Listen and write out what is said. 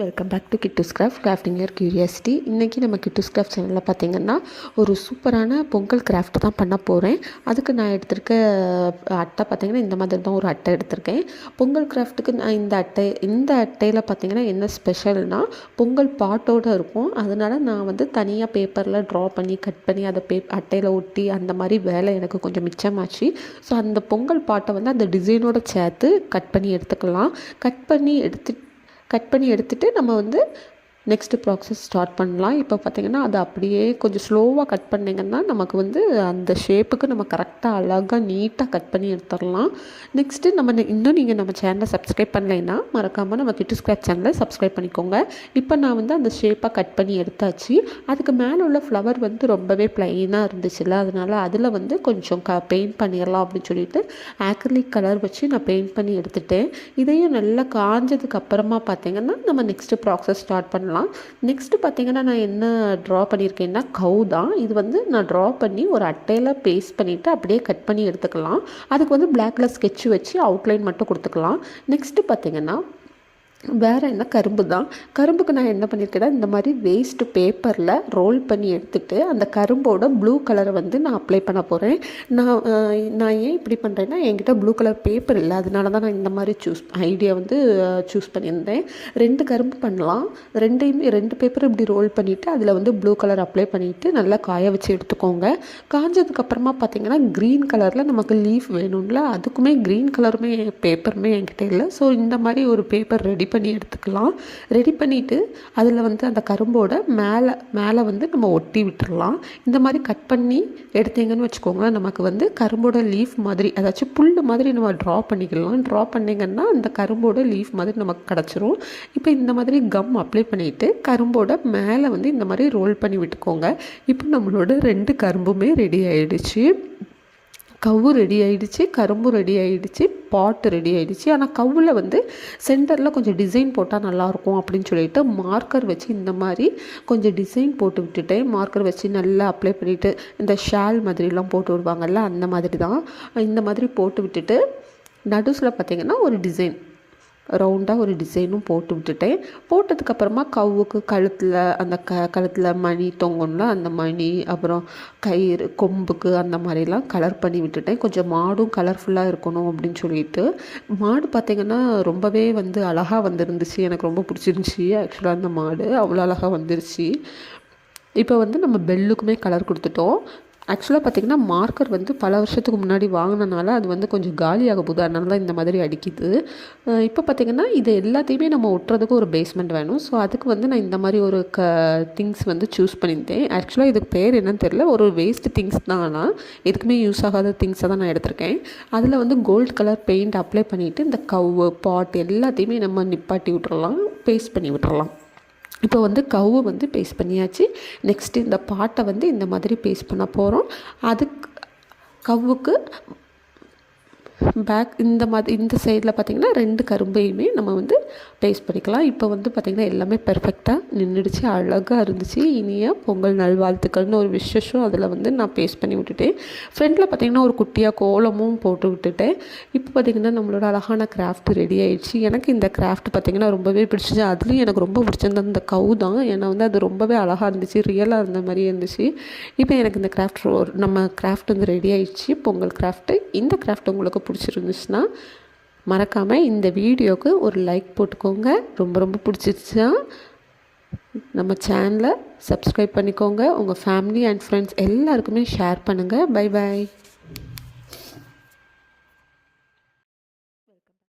Welcome back to கிட்டூஸ் craft crafting இயர் curiosity இன்றைக்கி நம்ம கிட்டூஸ் கிராஃப்ட் சேனலில் பார்த்திங்கன்னா ஒரு சூப்பரான பொங்கல் கிராஃப்ட் தான் பண்ண போகிறேன் அதுக்கு நான் எடுத்திருக்க அட்டை பார்த்திங்கன்னா இந்த மாதிரி தான் ஒரு அட்டை எடுத்திருக்கேன். பொங்கல் கிராஃப்ட்டுக்கு நான் இந்த அட்டை இந்த அட்டையில் பார்த்தீங்கன்னா என்ன ஸ்பெஷல்னால் பொங்கல் பாட்டோடு இருக்கும். அதனால் நான் வந்து தனியாக பேப்பரில் ட்ரா பண்ணி கட் பண்ணி அதை பே அட்டையில் ஒட்டி அந்த மாதிரி வேலை எனக்கு கொஞ்சம் மிச்சமாச்சு. ஸோ அந்த பொங்கல் பாட்டை வந்து அந்த டிசைனோட சேர்த்து கட் பண்ணி எடுத்துக்கலாம். கட் பண்ணி எடுத்து கட் பண்ணி எடுத்துகிட்டு நம்ம வந்து நெக்ஸ்ட்டு ப்ராசஸ் ஸ்டார்ட் பண்ணலாம். இப்போ பார்த்திங்கன்னா அது அப்படியே கொஞ்சம் ஸ்லோவாக கட் பண்ணிங்கன்னா நமக்கு வந்து அந்த ஷேப்புக்கு நம்ம கரெக்டாக அழகாக நீட்டாக கட் பண்ணி எடுத்துடலாம். நெக்ஸ்ட்டு நம்ம இன்னும் நீங்கள் நம்ம சேனலை சப்ஸ்கிரைப் பண்ணலைன்னா மறக்காமல் நம்ம கிட்டு ஸ்க்ராப் சேனலை சப்ஸ்கிரைப் பண்ணிக்கோங்க. இப்போ நான் வந்து அந்த ஷேப்பாக கட் பண்ணி எடுத்தாச்சு. அதுக்கு மேலே உள்ள ஃப்ளவர் வந்து ரொம்பவே ப்ளைனாக இருந்துச்சுல்ல. அதனால் அதில் வந்து கொஞ்சம் க பெயிண்ட் பண்ணிடலாம் அப்படின்னு சொல்லிட்டு ஆக்ரிலிக் கலர் வச்சு நான் பெயிண்ட் பண்ணி எடுத்துட்டேன். இதையும் நல்லா காஞ்சதுக்கு அப்புறமா பார்த்திங்கன்னா நம்ம நெக்ஸ்ட்டு ப்ராசஸ் ஸ்டார்ட் பண்ணலாம். பண்ணலாம். நெக்ஸ்ட்டு பார்த்திங்கன்னா நான் என்ன ட்ரா பண்ணியிருக்கேன்னா கவு தான். இது வந்து நான் ட்ரா பண்ணி ஒரு அட்டையில் பேஸ்ட் பண்ணிவிட்டு அப்படியே கட் பண்ணி எடுத்துக்கலாம். அதுக்கு வந்து பிளாக் கலர் ஸ்கெட்ச் வச்சு அவுட்லைன் மட்டும் கொடுத்துக்கலாம். நெக்ஸ்ட்டு பார்த்திங்கன்னா வேறு என்ன கரும்பு தான்? கரும்புக்கு நான் என்ன பண்ணியிருக்கேன்னா இந்த மாதிரி வேஸ்ட்டு பேப்பரில் ரோல் பண்ணி எடுத்துகிட்டு அந்த கரும்போட ப்ளூ கலரை வந்து நான் அப்ளை பண்ண போகிறேன் நான் நான் ஏன் இப்படி பண்ணுறேன்னா என்கிட்ட ப்ளூ கலர் பேப்பர் இல்லை. அதனால தான் நான் இந்த மாதிரி சூஸ் ஐடியா வந்து சூஸ் பண்ணியிருந்தேன். ரெண்டு கரும்பு பண்ணலாம். ரெண்டையுமே ரெண்டு பேப்பர் இப்படி ரோல் பண்ணிவிட்டு அதில் வந்து ப்ளூ கலர் அப்ளை பண்ணிவிட்டு நல்லா காய வச்சு எடுத்துக்கோங்க. காஞ்சதுக்கப்புறமா பார்த்திங்கன்னா க்ரீன் கலரில் நமக்கு லீஃப் வேணும்ல அதுக்குமே க்ரீன் கலருமே பேப்பருமே என்கிட்ட இல்லை. ஸோ இந்த மாதிரி ஒரு பேப்பர் ரெடி பண்ணி எடுத்துக்கலாம். ரெடி பண்ணிவிட்டு அதில் வந்து அந்த கரும்போட மேலே மேலே வந்து நம்ம ஒட்டி விட்டுடலாம் இந்த மாதிரி கட் பண்ணி எடுத்தீங்கன்னு வச்சுக்கோங்களேன் நமக்கு வந்து கரும்போட லீஃப் மாதிரி அதாச்சும் புல் மாதிரி நம்ம ட்ரா பண்ணிக்கலாம். ட்ரா பண்ணிங்கன்னா அந்த கரும்போட லீஃப் மாதிரி நமக்கு கிடச்சிரும். இப்போ இந்த மாதிரி கம் அப்ளை பண்ணிவிட்டு கரும்போட மேலே வந்து இந்த மாதிரி ரோல் பண்ணி விட்டுக்கோங்க. இப்போ நம்மளோட ரெண்டு கரும்புமே ரெடி ஆகிடுச்சு கவு ரெடி ஆகிடுச்சு கரும்பு ரெடி ஆகிடுச்சு பாட்டு ரெடி ஆகிடுச்சு ஆனால் கவ்வில் வந்து சென்டரில் கொஞ்சம் டிசைன் போட்டால் நல்லாயிருக்கும் அப்படின்னு சொல்லிட்டு மார்க்கர் வச்சு இந்த மாதிரி கொஞ்சம் டிசைன் போட்டு விட்டுட்டேன் மார்க்கர் வச்சு நல்லா அப்ளை பண்ணிவிட்டு இந்த ஷால் மாதிரிலாம் போட்டு விடுவாங்கல்ல அந்த மாதிரி தான். இந்த மாதிரி போட்டு விட்டுட்டு நடுஸில் பார்த்திங்கன்னா ஒரு டிசைன் ரவுண்டாக ஒரு டிசைனும் போட்டு விட்டுட்டேன். போட்டதுக்கப்புறமா கவுக்கு கழுத்தில் அந்த க கழுத்தில் மணி தொங்கணும்ல அந்த மணி அப்புறம் கயிறு கொம்புக்கு அந்த மாதிரிலாம் கலர் பண்ணி விட்டுட்டேன். கொஞ்சம் மாடும் கலர்ஃபுல்லாக இருக்கணும் அப்படின்னு சொல்லிட்டு. மாடு பார்த்திங்கன்னா ரொம்பவே வந்து அழகாக வந்துருந்துச்சு. எனக்கு ரொம்ப பிடிச்சிருந்துச்சி. ஆக்சுவலாக அந்த மாடு அவ்வளோ அழகாக வந்துருச்சு. இப்போ வந்து நம்ம பெல்லுக்குமே கலர் கொடுத்துட்டோம். ஆக்சுவலாக பார்த்திங்கன்னா மார்க்கர் வந்து பல வருஷத்துக்கு முன்னாடி வாங்கினனால அது வந்து கொஞ்சம் காலியாக போகுது. அதனால தான் இந்த மாதிரி அடிக்குது. இப்போ பார்த்திங்கன்னா இது எல்லாத்தையுமே நம்ம ஒட்டுறதுக்கு ஒரு பேஸ்மெண்ட் வேணும். ஸோ அதுக்கு வந்து நான் இந்த மாதிரி ஒரு க திங்ஸ் வந்து சூஸ் பண்ணியிருந்தேன். ஆக்சுவலாக இதுக்கு பேர் என்னன்னு தெரில ஒரு வேஸ்ட் திங்ஸ் தான். ஆனால் எதுக்குமே யூஸ் ஆகாத திங்ஸை தான் நான் எடுத்திருக்கேன். அதில் வந்து கோல்டு கலர் பெயிண்ட் அப்ளை பண்ணிவிட்டு இந்த கவ் பாட் எல்லாத்தையுமே நம்ம நிப்பாட்டி விட்டுறலாம் பேஸ்ட் பண்ணி விட்டுறலாம். இப்போ வந்து கவு வந்து பேஸ்ட் பண்ணியாச்சு. நெக்ஸ்ட்டு இந்த பாட்டை வந்து இந்த மாதிரி பேஸ்ட் பண்ண போகிறோம் அதுக்கு கவுக்கு பேக் இந்த மாதிரி இந்த சைடில் பார்த்திங்கன்னா ரெண்டு கரும்பையுமே நம்ம வந்து பேஸ்ட் பண்ணிக்கலாம். இப்போ வந்து பார்த்திங்கன்னா எல்லாமே பெர்ஃபெக்டாக நின்றுடுச்சு அழகாக இருந்துச்சு. இனிய பொங்கல் நல்வாழ்த்துக்கள்னு ஒரு விசேஷம் அதில் வந்து நான் பேஸ்ட் பண்ணி விட்டுட்டேன். ஃப்ரெண்டில் பார்த்திங்கன்னா ஒரு குட்டியாக கோலமும் போட்டு விட்டுட்டேன். இப்போ பார்த்திங்கன்னா நம்மளோட அழகான கிராஃப்ட் ரெடி ஆகிடுச்சு எனக்கு இந்த கிராஃப்ட் பார்த்திங்கன்னா ரொம்பவே பிடிச்சிச்சு. அதுலேயும் எனக்கு ரொம்ப பிடிச்சிருந்தது அந்த கவு தான். ஏன்னா வந்து அது ரொம்பவே அழகாக இருந்துச்சு ரியலாக இருந்த மாதிரி இருந்துச்சு. இப்போ எனக்கு இந்த கிராஃப்ட் நம்ம கிராஃப்ட் வந்து ரெடி ஆகிடுச்சு பொங்கல் கிராஃப்ட்டு இந்த கிராஃப்ட் உங்களுக்கு பிடிச்சிருந்துச்சுன்னா மறக்காமல் இந்த வீடியோவுக்கு ஒரு லைக் போட்டுக்கோங்க. ரொம்ப ரொம்ப பிடிச்சிருச்சுன்னா நம்ம சேனலை சப்ஸ்கிரைப் பண்ணிக்கோங்க. உங்கள் ஃபேமிலி அண்ட் ஃப்ரெண்ட்ஸ் எல்லாருக்குமே ஷேர் பண்ணுங்கள் பை பாய்